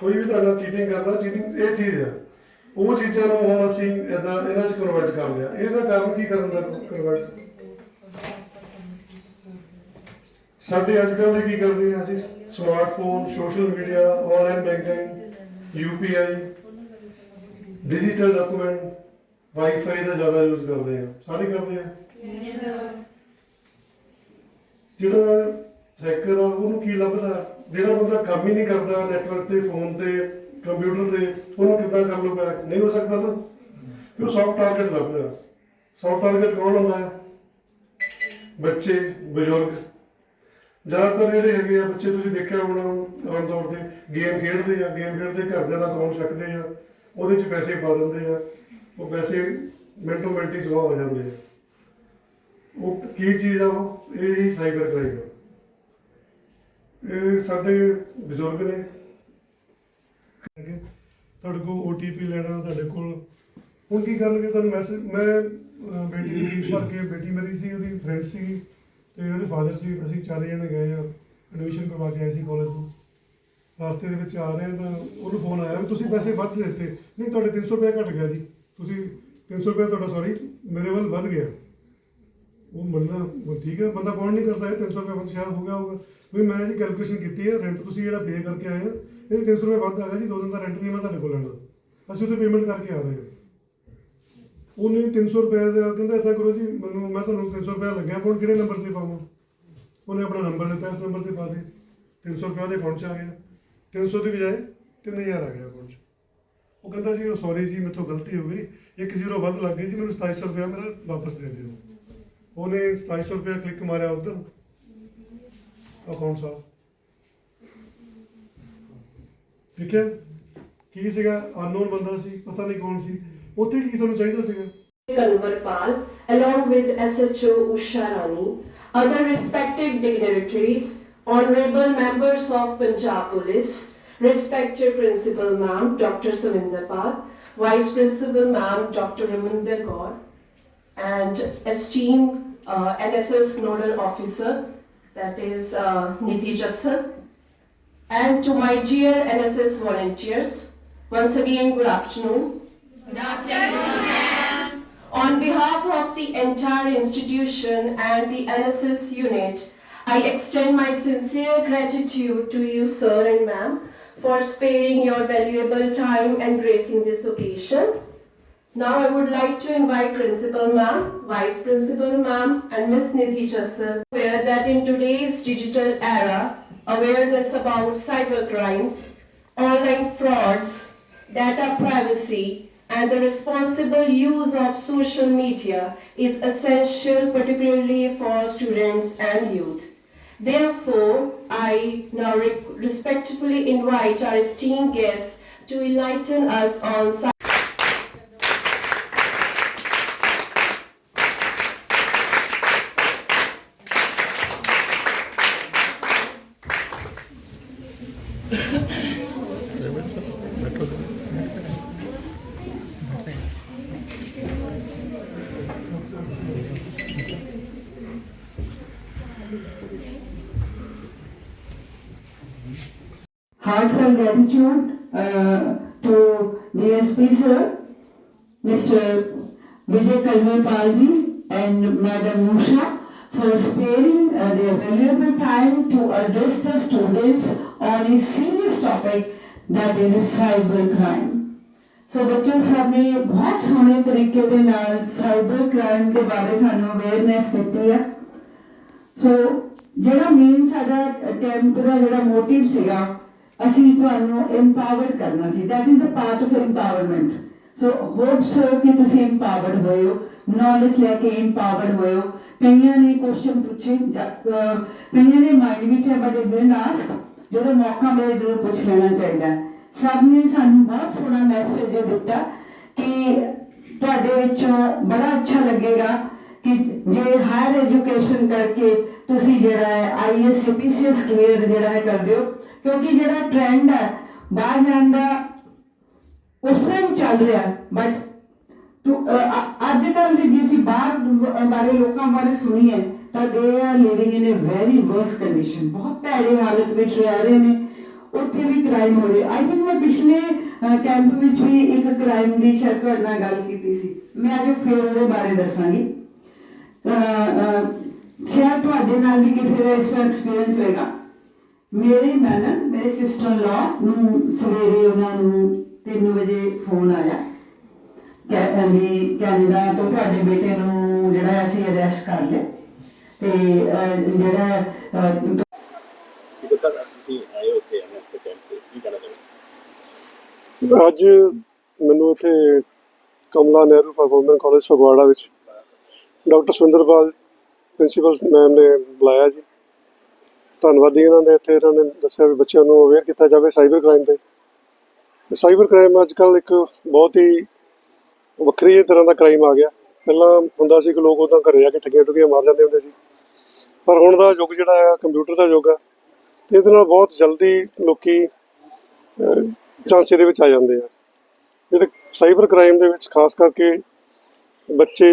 ਕੋਈ ਵੀ ਤੁਹਾਡਾ ਚੀਟਿੰਗ ਕਰਦਾ ਚੀਟਿੰਗ ਇਹ ਚੀਜ਼ ਆ। ਉਹ ਚੀਜ਼ਾਂ ਨੂੰ ਹੁਣ ਅਸੀਂ ਇਦਾਂ ਇਹਨਾਂ 'ਚ ਕਨਵਰਟ ਕਰ ਲਿਆ। ਇਹਦਾ ਕਾਰਨ ਕੀ ਕਰਨ ਦਾ ਕਨਵਰਟ ਸਾਡੇ ਅੱਜ ਕੱਲ੍ਹ ਦੇ ਕੀ ਕਰਦੇ ਆ ਅਸੀਂ? Smartphone social media online banking UPI digital document wifi ਦਾ ਜ਼ਿਆਦਾ ਯੂਜ਼ ਕਰਦੇ ਆ। ਸਾਰੇ ਕਰਦੇ ਆ? ਜਿਹੜਾ ਹੈਕਰ ਆ ਉਹਨੂੰ ਕੀ ਲੱਭਦਾ? ਜਿਹੜਾ ਬੰਦਾ ਕੰਮ ਹੀ ਨਹੀਂ ਕਰਦਾ ਨੈਟਵਰਕ ਤੇ ਫੋਨ ਤੇ ਕੰਪਿਊਟਰ ਤੇ, ਉਹਨੂੰ ਕਿੱਦਾਂ ਕਰ ਲੂਗਾ ਨਹੀਂ ਹੋ ਸਕਦਾ ਨਾ ਉਹ ਸੌਫਟ ਟਾਰਗੇਟ ਲੱਭਦਾ ਸੌਫਟ ਟਾਰਗੇਟ ਕੌਣ ਹੁੰਦਾ ਹੈ? ਬੱਚੇ, ਬਜ਼ੁਰਗ। ਜ਼ਿਆਦਾਤਰ ਜਿਹੜੇ ਹੈਗੇ ਆ, ਬੱਚੇ ਤੁਸੀਂ ਦੇਖਿਆ ਹੋਣਾ, ਆਮ ਤੌਰ ਤੇ ਗੇਮ ਖੇਡਦੇ ਆ ਗੇਮ ਖੇਡਦੇ ਘਰਦਿਆਂ ਦਾ ਅਕਾਊਂਟ ਚੱਕਦੇ ਆ, ਉਹਦੇ 'ਚ ਪੈਸੇ ਪਾ ਦਿੰਦੇ ਆ, ਉਹ ਪੈਸੇ ਮਿੰਟੋ ਮਿੰਟ ਹੀ ਸੁਆਹ ਹੋ ਜਾਂਦੇ ਆ। ਉਹ ਕੀ ਚੀਜ਼ ਆ ਉਹ? ਇਹ ਹੀ ਸਾਈਬਰ ਕ੍ਰਾਈਮ ਆ। ਇਹ ਸਾਡੇ ਬਜ਼ੁਰਗ ਨੇ। ਹੈਗੇ। ਤੁਹਾਡੇ ਕੋਲ OTP ਲੈਣਾ ਤੁਹਾਡੇ ਕੋਲ। ਹੁਣ ਕੀ ਕਰਨਗੇ? ਤੁਹਾਨੂੰ ਮੈਸੇਜ ਮੈਂ ਬੇਟੀ ਦੀ ਫੀਸ ਭਰ ਕੇ ਬੇਟੀ ਮੇਰੀ ਸੀ, ਉਹਦੀ ਫਰੈਂਡ ਸੀ, ਤੇ ਉਹਦੇ ਫਾਦਰ ਸੀ। ਅਸੀਂ ਚਾਰੇ ਜਣੇ ਗਏ ਆ। ਐਡਮਿਸ਼ਨ ਕਰਵਾ ਕੇ ਆਏ ਸੀ ਕਾਲਜ ਤੋਂ। ਰਸਤੇ ਦੇ ਵਿੱਚ ਆ ਰਹੇ ਹਾਂ ਤਾਂ ਉਹਨੂੰ ਫੋਨ ਆਇਆ ਵੀ ਤੁਸੀਂ ਪੈਸੇ ਵੱਧ ਦਿੱਤੇ। ਨਹੀਂ, ਤੁਹਾਡੇ 300 ਰੁਪਏ ਘਟ ਗਿਆ ਜੀ। ਤੁਸੀਂ 300 ਰੁਪਏ ਤੁਹਾਡਾ ਸੌਰੀ ਮੇਰੇ ਵੱਲ ਵੱਧ ਗਿਆ। ਉਹ ਬੰਦਾ, ਉਹ ਠੀਕ ਹੈ, ਬੰਦਾ ਕੌਣ ਨਹੀਂ ਕਰਦਾ, ਇਹ 300 ਰੁਪਏ ਵੱਧ ਸ਼ਾਇਦ ਹੋ ਗਿਆ ਹੋਊਗਾ। ਵੀ ਮੈਂ ਜੀ ਕੈਲਕੂਲੇਸ਼ਨ ਕੀਤੀ ਹੈ ਰੈਂਟ ਤੁਸੀਂ ਜਿਹੜਾ ਪੇ ਕਰਕੇ ਆਏ ਆ ਇਹ 300 ਰੁਪਏ ਵੱਧ ਆ ਗਿਆ ਜੀ, ਦੋ ਦਿਨ ਦਾ ਰੈਂਟ ਨਹੀਂ ਮੈਂ ਤੁਹਾਡੇ ਕੋਲ ਲੈਣਾ। ਅਸੀਂ ਉਹਦੇ ਪੇਮੈਂਟ ਕਰਕੇ ਆ ਰਹੇ ਹਾਂ। ਉਹਨੇ 300 ਰੁਪਏ ਦਾ ਕਹਿੰਦਾ, ਏਦਾਂ ਕਰੋ ਜੀ, ਮੈਨੂੰ, ਮੈਂ ਤੁਹਾਨੂੰ 300 ਰੁਪਏ ਲੱਗਿਆ ਪਾਉਣ ਕਿਹੜੇ ਨੰਬਰ ਤੇ ਪਾਵਾਂ? ਉਹਨੇ ਆਪਣਾ ਨੰਬਰ ਦਿੱਤਾ, ਇਸ ਨੰਬਰ ਤੇ ਪਾ ਦੇ। 300 ਰੁਪਏ ਉਹਦੇ ਅਕਾਊਂਟ 'ਚ ਆ ਗਿਆ। 300 ਦੀ ਬਜਾਏ 3000 ਆ ਗਿਆ ਅਕਾਊਂਟ 'ਚ। ਉਹ ਕਹਿੰਦਾ ਜੀ, ਉਹ ਸੌਰੀ ਜੀ ਮੇਰੇ ਤੋਂ ਗਲਤੀ ਹੋ ਗਈ। ਇੱਕ ਜ਼ੀਰੋ ਵੱਧ ਲੱਗ ਗਈ ਜੀ, ਮੈਨੂੰ 2700 ਰੁਪਏ ਮੇਰਾ ਵਾਪਸ ਦੇ ਦਿਓ। ਉਹਨੇ 2700 ਰੁਪਏ ਕਲਿੱਕ ਮਾਰਿਆ ਉਧਰ ਅਕਾਊਂਟ ਸਾਫ਼ ਠੀਕ ਹੈ ਕੀ ਸੀਗਾ ਅਨਨੋਨ ਬੰਦਾ ਸੀ ਪਤਾ ਨਹੀਂ ਕੌਣ ਸੀ ਉੱਥੇ ਕੀ ਸਾਨੂੰ ਚਾਹੀਦਾ ਸੀਗਾ Kanwarpal, along with SHO Usha Rani, other respected dignitaries, honorable members of Punjab Police, respected Principal Ma'am Dr. Savinder Pal, Vice Principal Ma'am Dr. Raminder Gaur, and esteemed uh, NSS Nodal Officer, that is uh, Nidhi and to my dear NSS volunteers, once again good afternoon. Good afternoon, ma'am. On behalf of the entire institution and the NSS unit, I extend my sincere gratitude to you, sir and ma'am, for sparing your valuable time and gracing this occasion. Now I would like to invite Principal Ma'am, Vice Principal Ma'am, and Miss Nidhi Jassal, aware that in today's digital era, awareness about cyber crimes, online frauds, data privacy, and the responsible use of social media is essential, particularly for students and youth. Therefore, I now re- respectfully invite our esteemed guests to enlighten us on heartfelt gratitude uh, to DSP sir, Mr. Vijay Kalwepal ji and Madam Musha for sparing uh, their valuable time to address the students on a serious topic that is cyber crime. ਸੋ ਬੱਚੋ ਸਭ ਨੇ ਬਹੁਤ ਸੋਹਣੇ ਤਰੀਕੇ ਦੇ ਨਾਲ cyber crime ਦੇ ਬਾਰੇ ਸਾਨੂੰ ਅਵੇਅਰਨੈਸ ਦਿੱਤੀ ਹੈ ਸੋ ਜਿਹੜਾ ਮੇਨ ਸਾਡਾ ਕੈਂਪ ਦਾ ਜਿਹੜਾ ਮੋਟਿਵ ਸੀਗਾ ਅਸੀਂ ਤੁਹਾਨੂੰ empowered ਕਰਨਾ ਸੀ। That is a part of empowerment. So hope so ਕਿ ਤੁਸੀਂ empowered ਹੋਏ ਹੋ। ਲੈ ਕੇ empowered ਹੋਏ ਕਈਆਂ ਨੇ ਕੁਐਸਚਨ ਪੁੱਛੇ ਕਈਆਂ ਦੇ ਮਾਈਂਡ ਵਿੱਚ ਹੈ ਬਟ ਇਟ ਡਿਡਨਟ ਜਦੋਂ ਮੌਕਾ ਮਿਲੇ, ਜ਼ਰੂਰ ਪੁੱਛ ਲੈਣਾ ਚਾਹੀਦਾ ਸਭ ਨੇ ਸਾਨੂੰ ਬਹੁਤ ਸੋਹਣਾ ਮੈਸੇਜ ਦਿੱਤਾ ਕਿ ਤੁਹਾਡੇ ਵਿੱਚੋਂ ਬੜਾ ਅੱਛਾ ਲੱਗੇਗਾ ਕਿ ਜੇ ਹਾਇਰ ਐਜੂਕੇਸ਼ਨ ਕਰਕੇ ਤੁਸੀਂ ਜਿਹੜਾ ਹੈ ਆਈਐਸ ਪੀਸੀਐਸ ਕਲੀਅਰ ਜਿਹੜਾ ਹੈ ਕਰਦੇ ਹੋ ਕਿਉਂਕਿ ਜਿਹੜਾ ਟ੍ਰੈਂਡ ਹੈ, ਬਾਹਰ ਜਾਣ ਦਾ ਉਸ ਟਾਈਮ ਚੱਲ ਰਿਹਾ ਬਟ ਅੱਜ ਕੱਲ ਦੀ ਜੇ ਅਸੀਂ ਬਾਹਰ ਬਾਰੇ ਲੋਕਾਂ ਬਾਰੇ ਸੁਣੀਏ ਤਾਂ they are living in a very worse condition ਬਹੁਤ ਭੈੜੀ ਹਾਲਤ ਵਿੱਚ ਰਹਿ ਰਹੇ ਨੇ, ਉੱਥੇ ਵੀ ਕ੍ਰਾਈਮ ਹੋ ਰਿਹਾ ਆਈ ਥਿੰਕ ਮੈਂ ਪਿਛਲੇ ਕੈਂਪ ਵਿੱਚ ਵੀ ਇੱਕ ਕ੍ਰਾਈਮ ਦੀ ਸ਼ਾਇਦ ਤੁਹਾਡੇ ਨਾਲ ਗੱਲ ਕੀਤੀ ਸੀ। ਮੈਂ ਅੱਜ ਫਿਰ ਉਹਦੇ ਬਾਰੇ ਦੱਸਾਂਗੀ। ਸ਼ਾਇਦ ਤੁਹਾਡੇ ਨਾਲ ਵੀ ਕਿਸੇ ਦਾ ਇਸ ਤਰ੍ਹਾਂ ਐਕਸਪੀਰੀਅੰਸ ਹੋਏਗਾ। ਮੇਰੇ ਨਨਦ ਮੇਰੇ ਸਿਸਟਰ ਲਾ ਨੂੰ ਸਵੇਰੇ ਉਹਨਾਂ ਨੂੰ 3 ਵਜੇ ਫੋਨ ਆਇਆ। ਕਿ ਕੈਨੇਡਾ ਤੋਂ ਤੁਹਾਡੇ ਬੇਟੇ ਨੂੰ ਜਿਹੜਾ ਅਸੀਂ ਅਰੈਸਟ ਕਰ ਲਿਆ। ਤੇ ਜਿਹੜਾ ਅੱਜ ਮੈਨੂੰ ਇੱਥੇ ਕਮਲਾ ਨਹਿਰੂ ਪਰਫਾਰਮੈਂਸ ਕਾਲਜ ਫਗਵਾੜਾ ਵਿੱਚ ਡਾਕਟਰ ਸੁਰਿੰਦਰਪਾਲ ਪ੍ਰਿੰਸੀਪਲ ਮੈਮ ਨੇ ਬੁਲਾਇਆ ਜੀ। ਧੰਨਵਾਦੀ ਇਹਨਾਂ ਦੇ ਇੱਥੇ ਇਹਨਾਂ ਨੇ ਦੱਸਿਆ ਵੀ ਬੱਚਿਆਂ ਨੂੰ ਅਵੇਅਰ ਕੀਤਾ ਜਾਵੇ ਸਾਈਬਰ ਕ੍ਰਾਈਮ ਤੇ। ਸਾਈਬਰ ਕ੍ਰਾਈਮ ਅੱਜ ਕੱਲ੍ਹ ਇੱਕ ਬਹੁਤ ਹੀ ਵੱਖਰੀ ਤਰ੍ਹਾਂ ਦਾ ਕ੍ਰਾਈਮ ਆ ਗਿਆ। ਪਹਿਲਾਂ ਹੁੰਦਾ ਸੀ ਕਿ ਲੋਕ ਉਦਾਂ ਘਰੇ ਆ ਕੇ ਠੱਗੀਆਂ ਠੁੱਗੀਆਂ ਮਾਰ ਜਾਂਦੇ ਹੁੰਦੇ ਸੀ। ਪਰ ਹੁਣ ਦਾ ਯੁੱਗ ਜਿਹੜਾ ਹੈ ਕੰਪਿਊਟਰ ਦਾ ਯੁੱਗ ਆ ਤੇ ਇਹਦੇ ਨਾਲ ਬਹੁਤ ਜਲਦੀ ਲੋਕੀ ਅਹ, ਝਾਂਸੇ ਦੇ ਵਿੱਚ ਆ ਜਾਂਦੇ ਆ। ਜਿਹੜੇ ਸਾਈਬਰ ਕ੍ਰਾਈਮ ਦੇ ਵਿੱਚ ਖਾਸ ਕਰਕੇ ਬੱਚੇ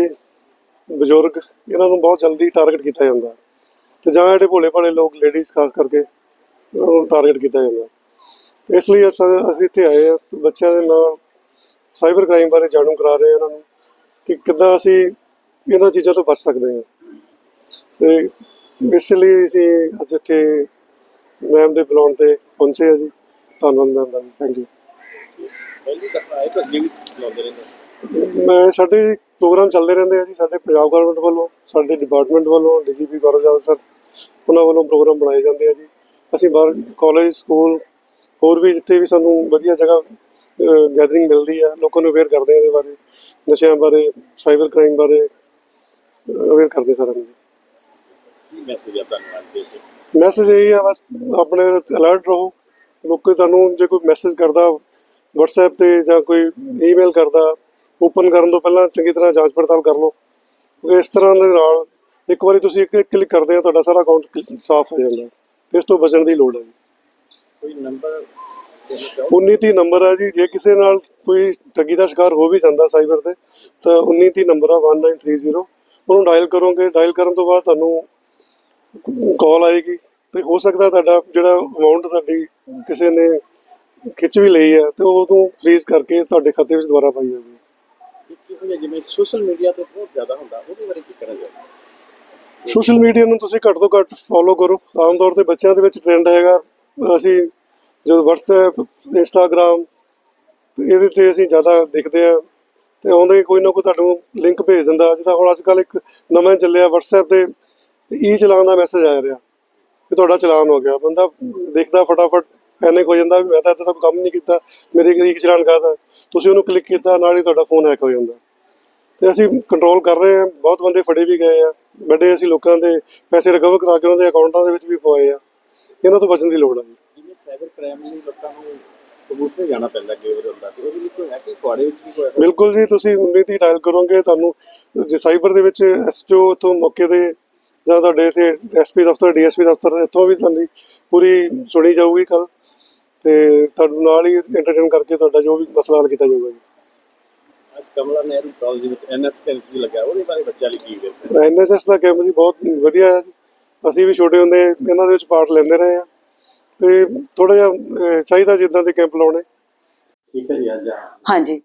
ਬਜ਼ੁਰਗ ਇਹਨਾਂ ਨੂੰ ਬਹੁਤ ਜਲਦੀ ਟਾਰਗੇਟ ਕੀਤਾ ਜਾਂਦਾ। ਤੇ ਜਾਂ ਜਿਹੜੇ ਭੋਲੇ ਭਾਲੇ ਲੋਕ ਲੇਡੀਜ਼ ਖਾਸ ਕਰਕੇ, ਉਹਨਾਂ ਨੂੰ ਟਾਰਗੇਟ ਕੀਤਾ ਜਾਂਦਾ। ਇਸ ਲਈ ਅਸਾਂ- ਅਸੀਂ ਇੱਥੇ ਆਏ ਆ ਬੱਚਿਆਂ ਦੇ ਨਾਲ ਸਾਈਬਰ ਕ੍ਰਾਈਮ ਬਾਰੇ ਜਾਣੂ ਕਰਾ ਰਹੇ ਹਾਂ ਇਹਨਾਂ ਨੂੰ, ਕਿ ਕਿੱਦਾਂ ਅਸੀਂ ਇਹਨਾਂ ਚੀਜ਼ਾਂ ਤੋਂ ਬਚ ਸਕਦੇ ਹਾਂ। ਤੇ ਇਸ ਲਈ ਅਸੀਂ ਅੱਜ ਇੱਥੇ ਮੈਮ ਦੇ ਬੁਲਾਉਣ ਤੇ ਪਹੁੰਚੇ ਆ ਜੀ। ਧੰਨਵਾਦ ਮੈਮ ਦਾ ਥੈਂਕ ਯੂ ਪਹਿਲੀ ਦਫਾ ਆਏ ਤਾਂ ਅੱਗੇ ਵੀ ਲਾਉਂਦੇ ਰਹਿੰਦੇ ਮੈਂ, ਸਾਡੇ ਪ੍ਰੋਗਰਾਮ ਚੱਲਦੇ ਰਹਿੰਦੇ ਆ ਜੀ, ਸਾਡੇ ਪੰਜਾਬ ਗਵਰਨਮੈਂਟ ਵੱਲੋਂ, ਸਾਡੇ ਡਿਪਾਰਟਮੈਂਟ ਵੱਲੋਂ ਡੀਜੀਪੀ ਗੌਰਵ ਜਾਦਵ ਸਰ ਉਹਨਾਂ ਵੱਲੋਂ ਪ੍ਰੋਗਰਾਮ ਬਣਾਏ ਜਾਂਦੇ ਆ ਜੀ। ਅਸੀਂ ਬਾਹਰ ਕਾਲਜ ਸਕੂਲ ਹੋਰ ਵੀ ਜਿੱਥੇ ਵੀ ਸਾਨੂੰ ਵਧੀਆ ਜਗ੍ਹਾ ਗੈਦਰਿੰਗ ਮਿਲਦੀ ਆ ਲੋਕਾਂ ਨੂੰ ਅਵੇਅਰ ਕਰਦੇ ਆ ਇਹਦੇ ਬਾਰੇ ਨਸ਼ਿਆਂ ਬਾਰੇ ਸਾਈਬਰ ਕ੍ਰਾਈਮ ਬਾਰੇ ਅਵੇਅਰ ਕਰਦੇ ਸਾਰਿਆਂ ਨੂੰ। ਕੀ ਮੈਸੇਜ ਆ ਤੁਹਾਨੂੰ ਅੱਜ ਦੇ ਕੇ ਮੈਸੇਜ ਇਹ ਆ ਬਸ ਆਪਣੇ ਅਲਰਟ ਰਹੋ। ਲੋਕ ਤੁਹਾਨੂੰ ਜੇ ਕੋਈ ਮੈਸੇਜ ਕਰਦਾ WhatsApp ਤੇ ਜਾਂ ਕੋਈ ਈਮੇਲ ਕਰਦਾ ਓਪਨ ਕਰਨ ਤੋਂ ਪਹਿਲਾਂ ਚੰਗੀ ਤਰ੍ਹਾਂ ਜਾਂਚ ਪੜਤਾਲ ਕਰ ਲਓ। ਕਿਉਂਕਿ ਇਸ ਤਰ੍ਹਾਂ ਦੇ ਨਾਲ ਇੱਕ ਵਾਰੀ ਤੁਸੀਂ ਇੱਕ ਕਲਿੱਕ ਕਰਦੇ ਆ ਤੁਹਾਡਾ ਸਾਰਾ ਅਕਾਊਂਟ ਸਾਫ਼ ਹੋ ਜਾਂਦਾ। ਇਸ ਤੋਂ ਬਚਣ ਦੀ ਲੋੜ ਹੈ ਜੀ। ਕੋਈ ਨੰਬਰ ਦੇਣਾ ਚਾਹੋ? 1930 ਨੰਬਰ ਹੈ ਜੀ। ਜੇ ਕਿਸੇ ਨਾਲ ਕੋਈ ਠੱਗੀ ਦਾ ਸ਼ਿਕਾਰ ਹੋ ਵੀ ਜਾਂਦਾ ਸਾਈਬਰ ਤੇ ਤਾਂ 1930 ਨੰਬਰ ਆ 1930 ਉਹਨੂੰ ਡਾਇਲ ਕਰੋਗੇ ਡਾਇਲ ਕਰਨ ਤੋਂ ਬਾਅਦ ਤੁਹਾਨੂੰ ਕਾਲ ਆਏਗੀ। ਤੇ ਹੋ ਸਕਦਾ ਤੁਹਾਡਾ ਜਿਹੜਾ ਅਮਾਉਂਟ ਤੁਹਾਡੀ ਕਿਸੇ ਨੇ ਖਿੱਚ ਵੀ ਲਈ ਹੈ ਤੇ ਉਹ ਤੋਂ ਫ੍ਰੀਜ਼ ਕਰਕੇ ਤੁਹਾਡੇ ਖਾਤੇ ਵਿੱਚ ਦੁਬਾਰਾ ਪਾਈ ਜਿਹਾ ਜਿਵੇਂ ਸੋਸ਼ਲ ਮੀਡੀਆ ਤੇ ਬਹੁਤ ਜ਼ਿਆਦਾ ਹੁੰਦਾ ਉਹਦੇ ਬਾਰੇ ਕੀ ਕਹਿਣਾ ਚਾਹੁੰਦੇ ਸੋਸ਼ਲ ਮੀਡੀਆ ਨੂੰ ਤੁਸੀਂ ਘੱਟ ਤੋਂ ਘੱਟ ਫੋਲੋ ਕਰੋ। ਆਮ ਤੌਰ ਤੇ ਬੱਚਿਆਂ ਦੇ ਵਿੱਚ ਟ੍ਰੈਂਡ ਹੈਗਾ। ਅਸੀਂ ਜਦੋਂ WhatsApp, Instagram ਇਹਦੇ ਤੇ ਅਸੀਂ ਜ਼ਿਆਦਾ ਦੇਖਦੇ ਆ ਤੇ ਆਉਂਦੇ ਕੋਈ ਨਾ ਕੋਈ ਤੁਹਾਨੂੰ ਲਿੰਕ ਭੇਜ ਦਿੰਦਾ। ਜਿੱਦਾਂ ਹੁਣ ਅੱਜ ਕੱਲ ਇੱਕ ਨਵਾਂ ਚੱਲਿਆ WhatsApp ਤੇ ਈ ਚਲਾਨ ਦਾ ਮੈਸੇਜ ਆ ਰਿਹਾ ਕਿ ਤੁਹਾਡਾ ਚਲਾਨ ਹੋ ਗਿਆ। ਬੰਦਾ ਦੇਖਦਾ ਫਟਾਫਟ ਪੈਨਿਕ ਹੋ ਜਾਂਦਾ। ਵੀ ਮੈਂ ਤਾਂ ਇੱਦਾਂ ਦਾ ਕੋਈ ਕੰਮ ਨਹੀਂ ਕੀਤਾ। ਮੇਰੇ ਕਿਹਦੀ ਚਲਾਨ ਕਰਦਾ। ਤੁਸੀਂ ਉਹਨੂੰ ਕਲਿੱਕ ਕੀਤਾ, ਨਾਲ ਹੀ ਤੁਹਾਡਾ ਫੋਨ ਹੈਕ ਹੋ ਜਾਂਦਾ। ਤੇ ਅਸੀਂ ਕੰਟਰੋਲ ਕਰ ਰਹੇ ਹਾਂ। ਬਹੁਤ ਬੰਦੇ ਫੜੇ ਵੀ ਗਏ ਆ। ਵੱਡੇ ਅਸੀਂ ਲੋਕਾਂ ਦੇ ਪੈਸੇ ਰਿਕਵਰ ਕਰਾ ਕੇ ਉਹਨਾਂ ਦੇ ਅਕਾਊਂਟਾਂ ਦੇ ਵਿੱਚ ਵੀ ਪਵਾਏ ਆ। ਇਹਨਾਂ ਤੋਂ ਬਚਣ ਦੀ ਲੋੜ ਆ ਜੀ। ਜਿਵੇਂ ਸਾਈਬਰ ਕ੍ਰਾਈਮ ਲਈ ਲੋਕਾਂ ਨੂੰ ਕਬੂਤਰ ਜਾਣਾ ਪੈਂਦਾ ਕਈ ਵਾਰ ਹੁੰਦਾ ਤੇ ਉਹਦੇ ਲਈ ਕੋਈ ਹੈ ਕਿ ਤੁਹਾਡੇ ਵਿੱਚ ਵੀ ਕੋਈ ਬਿਲਕੁਲ ਜੀ ਤੁਸੀਂ 19 ਦੀ ਡਾਇਲ ਕਰੋਗੇ ਤੁਹਾਨੂੰ ਜੇ ਸਾਈਬਰ ਦੇ ਵਿੱਚ ਐਸਟੀਓ ਤੋਂ ਮੌਕੇ ਤੇ ਜਾਂ ਤੁਹਾਡੇ ਇੱਥੇ ਐਸਪੀ ਦਫ਼ਤਰ ਡੀਐਸਪੀ ਦਫ਼ਤਰ ਇੱਥੋਂ ਵੀ ਤੁਹਾਨੂੰ ਪੂਰੀ ਸੁਣੀ ਜਾਊਗੀ ਕੱਲ ਤੇ ਤੁਹਾਨੂੰ ਨਾਲ ਹੀ ਐਂਟਰਟੇਨ ਕਰਕੇ ਤੁਹਾਡਾ ਜੋ ਵੀ ਮਸਲਾ ਹੱਲ ਕੀਤਾ ਜਾਊਗਾ ਜੀ। ਅੱਜ ਕਮਲਾ ਨਹਿਰੂ ਕਾਲਜ ਵਿੱਚ ਐਨਐਸ ਕੈਂਪ ਵੀ ਲੱਗਾ ਉਹਦੇ ਬਾਰੇ ਬੱਚਿਆਂ ਲਈ ਕੀ ਕਰਦੇ ਐਨਐਸਐਸ ਦਾ ਕੈਂਪ ਜੀ ਬਹੁਤ ਵਧੀਆ ਹੈ ਜੀ। ਅਸੀਂ ਵੀ ਛੋਟੇ ਹੁੰਦੇ ਇਹਨਾਂ ਦੇ ਵਿੱਚ ਪਾਰਟ ਲੈਂਦੇ ਰਹੇ ਆ ਤੇ ਥੋੜਾ ਜਿਹਾ ਚਾਹੀਦਾ ਜਿੱਦਾਂ ਦੇ ਕੈਂਪ ਲਾਉਣੇ। ਠੀਕ ਹੈ ਜੀ ਅੱਜ ਆ। ਹਾਂਜੀ।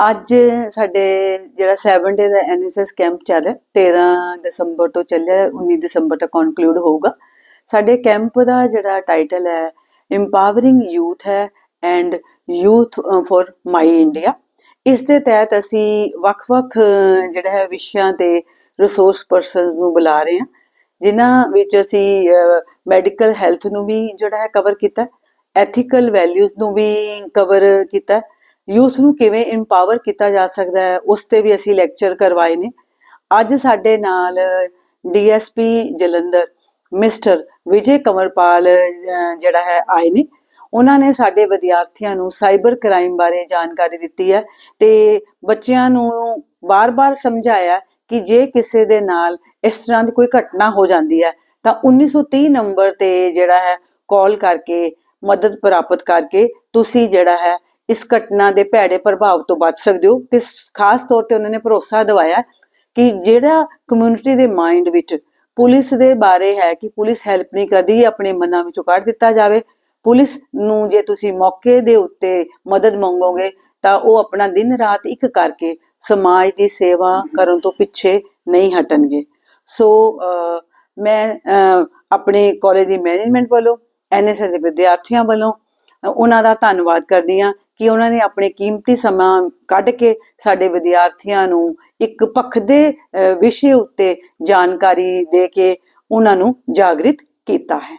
ਅੱਜ ਸਾਡੇ ਜਿਹੜਾ 7 ਡੇ ਦਾ ਐਨਐਸਐਸ ਕੈਂਪ ਚੱਲ ਰਿਹਾ 13 ਦਸੰਬਰ ਤੋਂ ਚੱਲਿਆ 19 ਦਸੰਬਰ ਤੱਕ ਕਨਕਲੂਡ ਹੋਊਗਾ। ਸਾਡੇ ਕੈਂਪ ਦਾ ਜਿਹੜਾ ਟਾਈਟਲ ਹੈ ਇੰਪਾਵਰਿੰਗ ਯੂਥ ਹੈ and youth for my India ਇਸ ਦੇ ਤਹਿਤ ਅਸੀਂ ਵੱਖ-ਵੱਖ ਜਿਹੜਾ ਹੈ ਵਿਸ਼ਿਆਂ ਤੇ ਰਿਸੋਰਸ ਪਰਸਨਸ ਨੂੰ ਬੁਲਾ ਰਹੇ ਹਾਂ, ਜਿਨ੍ਹਾਂ ਵਿੱਚ ਅਸੀਂ ਮੈਡੀਕਲ ਹੈਲਥ ਨੂੰ ਵੀ ਜਿਹੜਾ ਹੈ ਕਵਰ ਕੀਤਾ ਐਥੀਕਲ ਵੈਲਿਊਜ਼ ਨੂੰ ਵੀ ਕਵਰ ਕੀਤਾ ਯੂਥ ਨੂੰ ਕਿਵੇਂ ਇੰਪਾਵਰ ਕੀਤਾ ਜਾ ਸਕਦਾ ਹੈ, ਉਸ ਤੇ ਵੀ ਅਸੀਂ ਲੈਕਚਰ ਕਰਵਾਏ ਨੇ। ਅੱਜ ਸਾਡੇ ਨਾਲ ਡੀਐਸਪੀ ਜਲੰਧਰ ਮਿਸਟਰ ਵਿਜੇ ਕਮਰਪਾਲ ਜਿਹੜਾ ਹੈ ਆਏ ਨੇ। ਉਹਨਾਂ ਨੇ ਸਾਡੇ ਵਿਦਿਆਰਥੀਆਂ ਨੂੰ ਸਾਈਬਰ ਕ੍ਰਾਈਮ ਬਾਰੇ ਜਾਣਕਾਰੀ ਦਿੱਤੀ ਹੈ ਤੇ ਬੱਚਿਆਂ ਨੂੰ ਬਾਰ-ਬਾਰ ਸਮਝਾਇਆ ਕਿ ਜੇ ਕਿਸੇ ਦੇ ਨਾਲ ਇਸ ਤਰ੍ਹਾਂ ਦੀ ਕੋਈ ਘਟਨਾ ਹੋ ਜਾਂਦੀ ਹੈ, ਤਾਂ 1930 ਨੰਬਰ ਤੇ ਜਿਹੜਾ ਹੈ ਕਾਲ ਕਰਕੇ, ਮਦਦ ਪ੍ਰਾਪਤ ਕਰਕੇ ਤੁਸੀਂ ਜਿਹੜਾ ਹੈ ਇਸ ਘਟਨਾ ਦੇ ਭੈੜੇ ਪ੍ਰਭਾਵ ਤੋਂ ਬਚ ਸਕਦੇ ਹੋ ਤੇ ਖਾਸ ਤੌਰ ਤੇ ਉਹਨਾਂ ਨੇ ਭਰੋਸਾ ਦਿਵਾਇਆ ਕਿ ਜਿਹੜਾ ਕਮਿਊਨਿਟੀ ਦੇ ਮਾਈਂਡ ਵਿੱਚ ਪੁਲਿਸ ਦੇ ਬਾਰੇ ਹੈ ਕਿ ਪੁਲਿਸ ਹੈਲਪ ਨਹੀਂ ਕਰਦੀ ਆਪਣੇ ਮਨਾਂ ਵਿੱਚੋਂ ਕੱਢ ਦਿੱਤਾ ਜਾਵੇ। ਪੁਲਿਸ ਨੂੰ ਜੇ ਤੁਸੀਂ ਮੌਕੇ ਦੇ ਉੱਤੇ ਮਦਦ ਮੰਗੋਗੇ, ਤਾਂ ਉਹ ਆਪਣਾ ਦਿਨ ਰਾਤ ਇੱਕ ਕਰਕੇ ਸਮਾਜ ਦੀ ਸੇਵਾ ਕਰਨ ਤੋਂ ਪਿੱਛੇ ਨਹੀਂ ਹਟਣਗੇ। ਸੋ ਮੈਂ ਆਪਣੇ ਕਾਲਜ ਦੀ ਮੈਨੇਜਮੈਂਟ ਵੱਲੋਂ ਐਨਐਸਐਸ ਦੇ ਵਿਦਿਆਰਥੀਆਂ ਵੱਲੋਂ ਉਹਨਾਂ ਦਾ ਧੰਨਵਾਦ ਕਰਦੀ ਆ ਕਿ ਉਹਨਾਂ ਨੇ ਆਪਣੇ ਕੀਮਤੀ ਸਮਾਂ ਕੱਢ ਕੇ ਸਾਡੇ ਵਿਦਿਆਰਥੀਆਂ ਨੂੰ ਇੱਕ ਪੱਖ ਦੇ ਵਿਸ਼ੇ ਉੱਤੇ ਜਾਣਕਾਰੀ ਦੇ ਕੇ ਉਹਨਾਂ ਨੂੰ ਜਾਗਰਿਤ ਕੀਤਾ ਹੈ।